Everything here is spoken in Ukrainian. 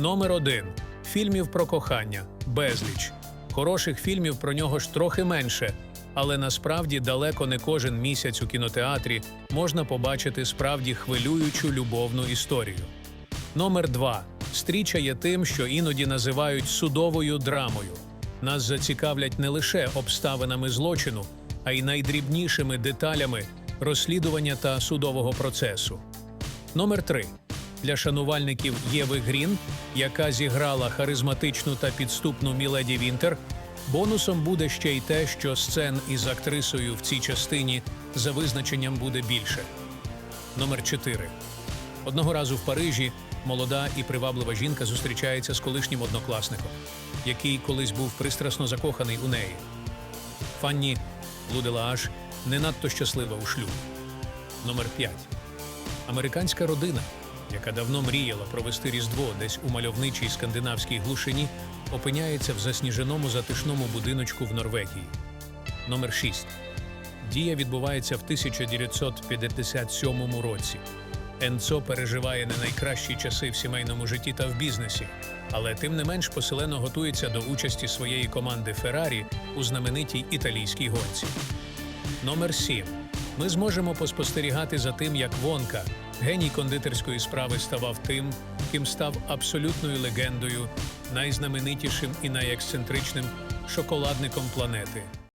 Номер один фільмів про кохання безліч. Хороших фільмів про нього ж трохи менше, але насправді далеко не кожен місяць у кінотеатрі можна побачити справді хвилюючу любовну історію. Номер 2 стріча є тим, що іноді називають судовою драмою. Нас зацікавлять не лише обставинами злочину, а й найдрібнішими деталями розслідування та судового процесу. Номер 3 для шанувальників Єви Грін, яка зіграла харизматичну та підступну Міледі Вінтер. Бонусом буде ще й те, що сцен із актрисою в цій частині за визначенням буде більше. Номер 4 Одного разу в Парижі молода і приваблива жінка зустрічається з колишнім однокласником, який колись був пристрасно закоханий у неї. Фанні Луделааш не надто щаслива у шлюбі. Номер 5 Американська родина, яка давно мріяла провести Різдво десь у мальовничій скандинавській глушині, опиняється в засніженому затишному будиночку в Норвегії. Номер 6 Дія відбувається в 1957 році. Енцо переживає не найкращі часи в сімейному житті та в бізнесі, але тим не менш поселено готується до участі своєї команди Феррарі у знаменитій італійській гонці. Номер 7. Ми зможемо поспостерігати за тим, як Вонка, геній кондитерської справи, ставав тим, ким став абсолютною легендою, найзнаменитішим і найексцентричним шоколадником планети.